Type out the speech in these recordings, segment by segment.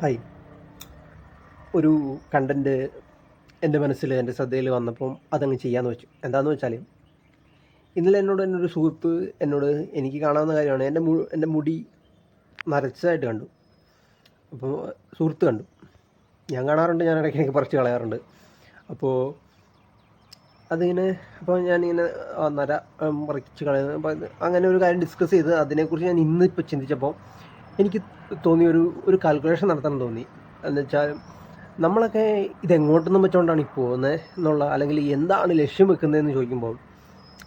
Hi. ഒരു content എന്റെ മനസ്സിൽ എന്റെ ശ്രദ്ധയിൽ വന്നപ്പം അതങ്ങ് ചെയ്യാമെന്ന് വെച്ചു. എന്താണെന്ന് വെച്ചാൽ ഇന്നലെ എന്നോട് എന്റെ ഒരു സുഹൃത്ത് എന്നോട് എനിക്ക് കാണാവുന്ന കാര്യമാണ്. എന്റെ മു എന്റെ മുടി നരച്ചതായിട്ട് കണ്ടു. അപ്പോൾ സുഹൃത്ത് കണ്ടു. ഞാൻ കാണാറുണ്ട് ഞാൻ ഇടയ്ക്ക് എനിക്ക് പറിച്ച് കളയാറുണ്ട്. അപ്പോൾ അതിങ്ങനെ അപ്പോൾ ഞാനിങ്ങനെ നര പറിച്ച് കളയുന്നത്. അങ്ങനെ ഒരു കാര്യം ഡിസ്കസ് ചെയ്ത് അതിനെക്കുറിച്ച് ഞാൻ ഇന്ന് ഇപ്പോൾ ചിന്തിച്ചപ്പോൾ എനിക്ക് തോന്നിയ ഒരു ഒരു കാൽക്കുലേഷൻ നടത്തണം തോന്നി. എന്നുവെച്ചാൽ നമ്മളൊക്കെ ഇതെങ്ങോട്ടൊന്നും വെച്ചുകൊണ്ടാണ് ഈ പോകുന്നത് എന്നുള്ള അല്ലെങ്കിൽ എന്താണ് ലക്ഷ്യം വെക്കുന്നതെന്ന് ചോദിക്കുമ്പോൾ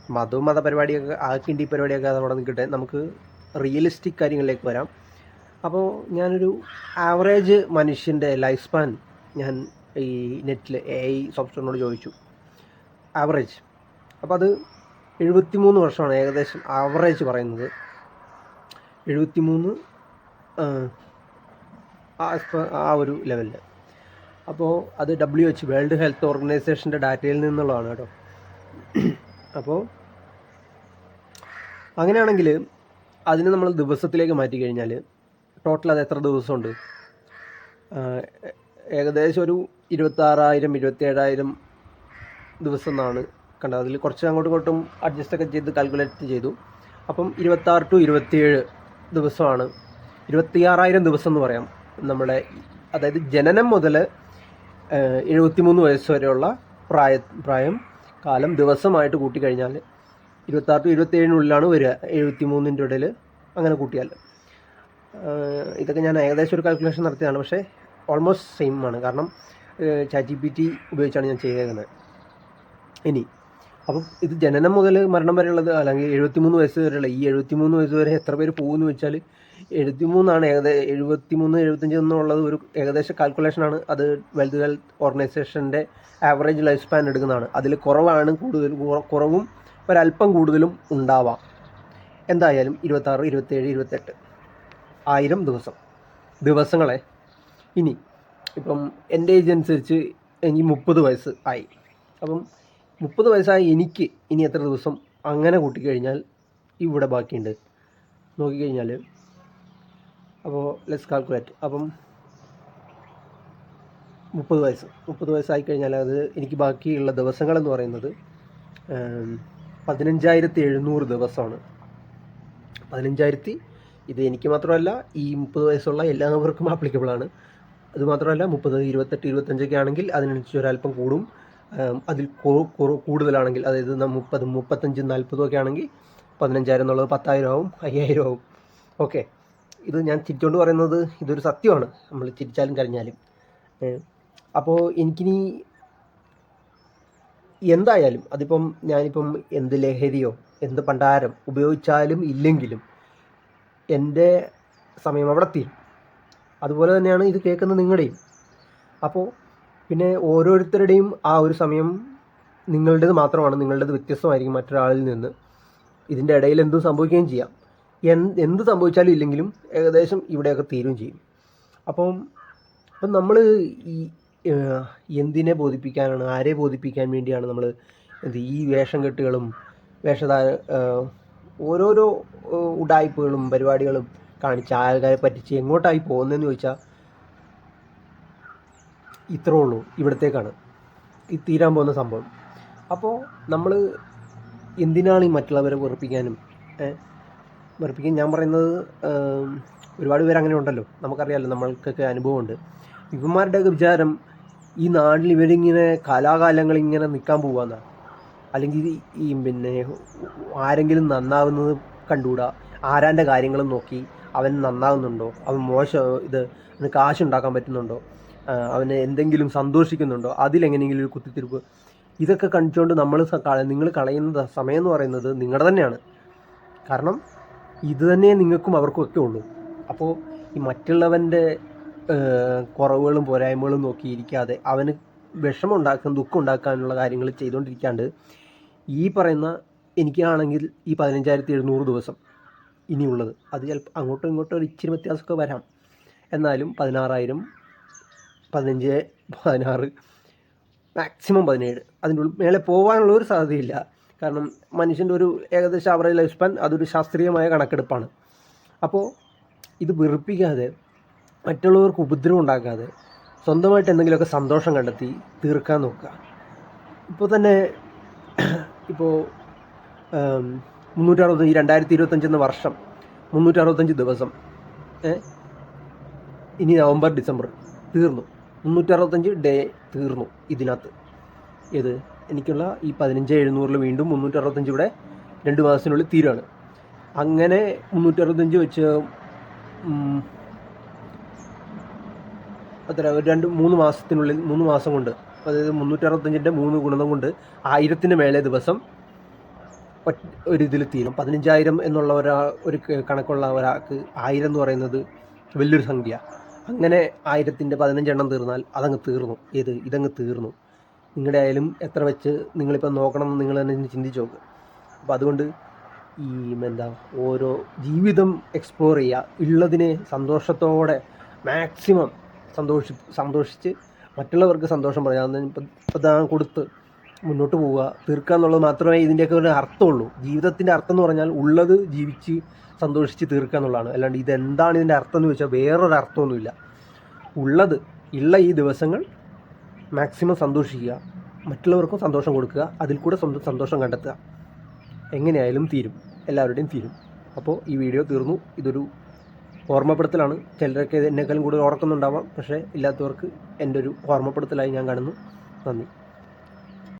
മതവും മതപരിപാടിയൊക്കെ ആക്കിന്റെ പരിപാടിയൊക്കെ അതവിടെ നിൽക്കട്ടെ നമുക്ക് റിയലിസ്റ്റിക് കാര്യങ്ങളിലേക്ക് വരാം. അപ്പോൾ ഞാനൊരു ആവറേജ് മനുഷ്യന്റെ ലൈഫ് സ്പാൻ ഞാൻ ഈ നെറ്റിൽ എ ഐ സോഫ്റ്റ്വെയറിനോട് ചോദിച്ചു. ആവറേജ് അപ്പോൾ അത് എഴുപത്തി മൂന്ന് വർഷമാണ് ഏകദേശം ആവറേജ് പറയുന്നത്. എഴുപത്തിമൂന്ന് ആ സ്പ- ആ ഒരു ലെവലിൽ അപ്പോൾ അത് ഡബ്ല്യു എച്ച് വേൾഡ് ഹെൽത്ത് ഓർഗനൈസേഷന്റെ ഡാറ്റയിൽ നിന്നുള്ളതാണ് കേട്ടോ. അപ്പോൾ അങ്ങനെയാണെങ്കിൽ അതിന് നമ്മൾ ദിവസത്തിലേക്ക് മാറ്റി കഴിഞ്ഞാൽ ടോട്ടൽ അത് എത്ര ദിവസമുണ്ട്? ഏകദേശം ഒരു ഇരുപത്താറായിരം ഇരുപത്തേഴായിരം ദിവസം എന്നാണ് കണ്ടത്. അതിൽ കുറച്ച് അങ്ങോട്ടും ഇങ്ങോട്ടും അഡ്ജസ്റ്റൊക്കെ ചെയ്ത് കാൽക്കുലേറ്റ് ചെയ്തു. അപ്പം ഇരുപത്താറ് ടു ഇരുപത്തിയേഴ് ദിവസമാണ് ഇരുപത്തിയാറായിരം ദിവസം എന്ന് പറയാം. നമ്മുടെ അതായത് ജനനം മുതൽ എഴുപത്തിമൂന്ന് വയസ്സ് വരെയുള്ള പ്രായ പ്രായം കാലം ദിവസമായിട്ട് കൂട്ടിക്കഴിഞ്ഞാൽ ഇരുപത്താറ് ടു ഇരുപത്തേഴിനുള്ളിലാണ് വരിക എഴുപത്തി മൂന്നിന്റെ ഇടയിൽ അങ്ങനെ കൂട്ടിയാൽ ഇതൊക്കെ ഞാൻ ഏകദേശം ഒരു കാൽക്കുലേഷൻ നടത്തിയതാണ് പക്ഷേ ഓൾമോസ്റ്റ് സെയിം ആണ്. കാരണം ചാറ്റ് ജി പി ടി ഉപയോഗിച്ചാണ് ഞാൻ ചെയ്തേക്കുന്നത്. ഇനി അപ്പം ഇത് ജനനം മുതൽ മരണം വരെയുള്ളത് അല്ലെങ്കിൽ എഴുപത്തിമൂന്ന് വയസ്സ് വരെയുള്ള ഈ എഴുപത്തിമൂന്ന് വയസ്സ് വരെ എത്ര പേര് പോകുമെന്ന് വെച്ചാൽ എഴുപത്തിമൂന്നാണ് ഏകദേശം എഴുപത്തിമൂന്ന് എഴുപത്തഞ്ച് എന്നുള്ളത് ഒരു ഏകദേശ കാൽക്കുലേഷനാണ് അത് വെൽത്ത് ഹെൽത്ത് ഓർഗനൈസേഷന്റെ ആവറേജ് ലൈഫ് സ്പാൻ എടുക്കുന്നതാണ്. അതിൽ കുറവാണ് കൂടുതൽ കുറ- കുറവും ഒരല്പം കൂടുതലും ഉണ്ടാവാം. എന്തായാലും ഇരുപത്താറ് ഇരുപത്തേഴ് ഇരുപത്തെട്ട് ആയിരം ദിവസം ദിവസങ്ങളെ ഇനി ഇപ്പം എന്റെ ഏജ് അനുസരിച്ച് എനിക്ക് മുപ്പത് വയസ്സ് ആയി. അപ്പം മുപ്പത് വയസ്സായ എനിക്ക് ഇനി എത്ര ദിവസം അങ്ങനെ കൂട്ടിക്കഴിഞ്ഞാൽ ഇവിടെ ബാക്കിയുണ്ട്. നോക്കിക്കഴിഞ്ഞാൽ. അപ്പോൾ ലെസ് കാൽക്കുലേറ്റ് അപ്പം മുപ്പത് വയസ്സ്. മുപ്പത് വയസ്സായി കഴിഞ്ഞാൽ അത് എനിക്ക് ബാക്കിയുള്ള ദിവസങ്ങളെന്ന് പറയുന്നത് പതിനഞ്ചായിരത്തി എഴുന്നൂറ് ദിവസമാണ്. പതിനഞ്ചായിരത്തി ഇത് എനിക്ക് മാത്രമല്ല ഈ മുപ്പത് വയസ്സുള്ള എല്ലാവർക്കും ആപ്ലിക്കബിളാണ് അത് മാത്രമല്ല മുപ്പത് ഇരുപത്തെട്ട് ഇരുപത്തഞ്ചൊക്കെ ആണെങ്കിൽ അതിനനുസരിച്ച് ഒരല്പം കൂടും. അതിൽ കൂടുതലാണെങ്കിൽ അതായത് മുപ്പത് മുപ്പത്തഞ്ച് നാൽപ്പതും ഒക്കെ ആണെങ്കിൽ പതിനഞ്ചായിരം എന്നുള്ളത് പത്തായിരം ആവും അയ്യായിരം ആവും ഓക്കെ. ഇത് ഞാൻ ചിരിച്ചുകൊണ്ട് പറയുന്നത് ഇതൊരു സത്യമാണ്. നമ്മൾ ചിരിച്ചാലും കരഞ്ഞാലും. അപ്പോൾ എനിക്കിനി എന്തായാലും അതിപ്പം ഞാനിപ്പം എന്ത് ലഹരിയോ എന്ത് പണ്ടാരം ഉപയോഗിച്ചാലും ഇല്ലെങ്കിലും എന്റെ സമയം അവിടെ തീരും. അതുപോലെ തന്നെയാണ് ഇത് കേൾക്കുന്ന നിങ്ങളുടെയും. അപ്പോൾ പിന്നെ ഓരോരുത്തരുടെയും ആ ഒരു സമയം നിങ്ങളുടേത് മാത്രമാണ് നിങ്ങളുടേത് വ്യത്യസ്തമായിരിക്കും മറ്റൊരാളിൽ നിന്ന്. ഇതിന്റെ ഇടയിൽ എന്തും സംഭവിക്കുകയും ചെയ്യാം. എന്ത് എന്ത് സംഭവിച്ചാലും ഇല്ലെങ്കിലും ഏകദേശം ഇവിടെയൊക്കെ തീരുകയും ചെയ്യും. അപ്പം അപ്പം നമ്മൾ ഈ എന്തിനെ ബോധിപ്പിക്കാനാണ് ആരെ ബോധിപ്പിക്കാൻ വേണ്ടിയാണ് നമ്മൾ എന്ത് ഈ വേഷം കെട്ടുകളും വേഷധാര ഓരോരോ ഉടായ്പകളും പരിപാടികളും കാണിച്ച് ആൾക്കാരെ പറ്റിച്ച് എങ്ങോട്ടായി പോകുന്നതെന്ന് ചോദിച്ചാൽ ഇത്രേ ഉള്ളൂ ഇവിടത്തേക്കാണ്. ഈ തീരാൻ പോകുന്ന സംഭവം. അപ്പോൾ നമ്മൾ എന്തിനാണ് ഈ മറ്റുള്ളവരെ വെറുപ്പിക്കാനും വെറുപ്പിക്കാൻ? ഞാൻ പറയുന്നത് ഒരുപാട് പേര് അങ്ങനെ ഉണ്ടല്ലോ. നമുക്കറിയാമല്ലോ നമ്മൾക്കൊക്കെ അനുഭവമുണ്ട്. ഇവന്മാരുടെയൊക്കെ വിചാരം ഈ നാട്ടിൽ ഇവരിങ്ങനെ കലാകാലങ്ങൾ ഇങ്ങനെ നിൽക്കാൻ പോവാന്നാണ് അല്ലെങ്കിൽ ഈ പിന്നെ ആരെങ്കിലും നന്നാവുന്നത് കണ്ടുകൂടാ? ആരാന്റെ കാര്യങ്ങളും നോക്കി അവൻ നന്നാവുന്നുണ്ടോ? അവൻ മോശം ഇത് അവന് കാശുണ്ടാക്കാൻ പറ്റുന്നുണ്ടോ? അവന് എന്തെങ്കിലും സന്തോഷിക്കുന്നുണ്ടോ? അതിലെങ്ങനെയെങ്കിലും ഒരു കുത്തിത്തിരിപ്പ്. ഇതൊക്കെ കണ്ടിച്ചുകൊണ്ട് നമ്മൾ നിങ്ങൾ കളയുന്ന സമയം എന്ന് പറയുന്നത് നിങ്ങളുടെ തന്നെയാണ്. കാരണം ഇത് തന്നെ നിങ്ങൾക്കും അവർക്കും ഒക്കെ ഉള്ളൂ. അപ്പോൾ ഈ മറ്റുള്ളവന്റെ കുറവുകളും പോരായ്മകളും നോക്കിയിരിക്കാതെ അവന് വിഷമം ഉണ്ടാക്കാൻ ദുഃഖം ഉണ്ടാക്കാനുള്ള കാര്യങ്ങൾ ചെയ്തുകൊണ്ടിരിക്കാണ്ട് ഈ പറയുന്ന എനിക്കാണെങ്കിൽ ഈ പതിനഞ്ചായിരത്തി എഴുന്നൂറ് ദിവസം ഇനിയുള്ളത്. അത് ചിലപ്പോൾ അങ്ങോട്ടും ഇങ്ങോട്ടും ഒരു ഇച്ചിരി വ്യത്യാസമൊക്കെ വരാം. എന്നാലും പതിനാറായിരം പതിനഞ്ച് പതിനാറ് മാക്സിമം പതിനേഴ്. അതിന്റെ ഉള്ളിൽ മേലെ പോകാനുള്ള ഒരു സാധ്യതയില്ല. കാരണം മനുഷ്യന്റെ ഒരു ഏകദേശം ആവറേജ് ലൈഫ് സ്പാൻ അതൊരു ശാസ്ത്രീയമായ കണക്കെടുപ്പാണ്. അപ്പോൾ ഇത് വെറുപ്പിക്കാതെ മറ്റുള്ളവർക്ക് ഉപദ്രവം ഉണ്ടാക്കാതെ സ്വന്തമായിട്ട് എന്തെങ്കിലുമൊക്കെ സന്തോഷം കണ്ടെത്തി തീർക്കാൻ നോക്കുക. ഇപ്പോൾ തന്നെ ഇപ്പോൾ മുന്നൂറ്ററുപത്തഞ്ച് രണ്ടായിരത്തി ഇരുപത്തഞ്ചെന്ന വർഷം മുന്നൂറ്ററുപത്തഞ്ച് ദിവസം ഇനി നവംബർ ഡിസംബർ തീർന്നു. മുന്നൂറ്ററുപത്തഞ്ച് ഡേ തീർന്നു ഇതിനകത്ത്. ഏത്? എനിക്കുള്ള ഈ പതിനഞ്ച് എഴുന്നൂറിൽ വീണ്ടും മുന്നൂറ്ററുപത്തഞ്ച് ഇവിടെ രണ്ട് മാസത്തിനുള്ളിൽ തീരുകയാണ് അങ്ങനെ മുന്നൂറ്ററുപത്തഞ്ച് വെച്ച് അത്ര ഒരു രണ്ട് മൂന്ന് മാസത്തിനുള്ളിൽ മൂന്ന് മാസം കൊണ്ട് അതായത് മുന്നൂറ്ററുപത്തഞ്ചിന്റെ മൂന്ന് ഗുണനം കൊണ്ട് ആയിരത്തിന് മേലെ ദിവസം ഒരു ഇതിൽ തീരും. പതിനഞ്ചായിരം എന്നുള്ള ഒരാ ഒരു കണക്കുള്ള ഒരാൾക്ക് ആയിരം എന്ന് പറയുന്നത് വലിയൊരു സംഖ്യ. അങ്ങനെ ആയിരത്തിന്റെ പതിനഞ്ചെണ്ണം തീർന്നാൽ അതങ്ങ് തീർന്നു. ഏത്? ഇതങ്ങ് തീർന്നു. നിങ്ങളുടെ ആയാലും എത്ര വെച്ച് നിങ്ങളിപ്പോൾ നോക്കണം എന്ന് നിങ്ങൾ തന്നെ ചിന്തിച്ച് നോക്ക്. അപ്പോൾ അതുകൊണ്ട് ഈ എന്താ ഓരോ ജീവിതം എക്സ്പ്ലോർ ചെയ്യുക ഉള്ളതിനെ സന്തോഷത്തോടെ മാക്സിമം സന്തോഷി സന്തോഷിച്ച് മറ്റുള്ളവർക്ക് സന്തോഷം ഇപ്പം കൊടുത്ത് മുന്നോട്ട് പോവുക തീർക്കുക എന്നുള്ളത് മാത്രമേ ഇതിന്റെയൊക്കെ ഒരു അർത്ഥമുള്ളൂ. ജീവിതത്തിന്റെ അർത്ഥം എന്ന് പറഞ്ഞാൽ ഉള്ളത് ജീവിച്ച് സന്തോഷിച്ച് തീർക്കുക എന്നുള്ളതാണ്. അല്ലാണ്ട് ഇതെന്താണ് ഇതിന്റെ അർത്ഥം എന്ന് ചോദിച്ചാൽ വേറൊരു അർത്ഥമൊന്നുമില്ല. ഉള്ളത് ഉള്ള ഈ ദിവസങ്ങൾ മാക്സിമം സന്തോഷിക്കുക മറ്റുള്ളവർക്കും സന്തോഷം കൊടുക്കുക അതിൽ കൂടെ സ്വന്തം സന്തോഷം കണ്ടെത്തുക. എങ്ങനെയായാലും തീരും. എല്ലാവരുടെയും തീരും. അപ്പോൾ ഈ വീഡിയോ തീർന്നു. ഇതൊരു ഓർമ്മപ്പെടുത്തലാണ്. ചിലരൊക്കെ എന്നെക്കാളും കൂടുതൽ ഓർക്കുന്നുണ്ടാവാം. പക്ഷേ ഇല്ലാത്തവർക്ക് എന്റെ ഒരു ഓർമ്മപ്പെടുത്തലായി ഞാൻ കാണുന്നു. നന്ദി.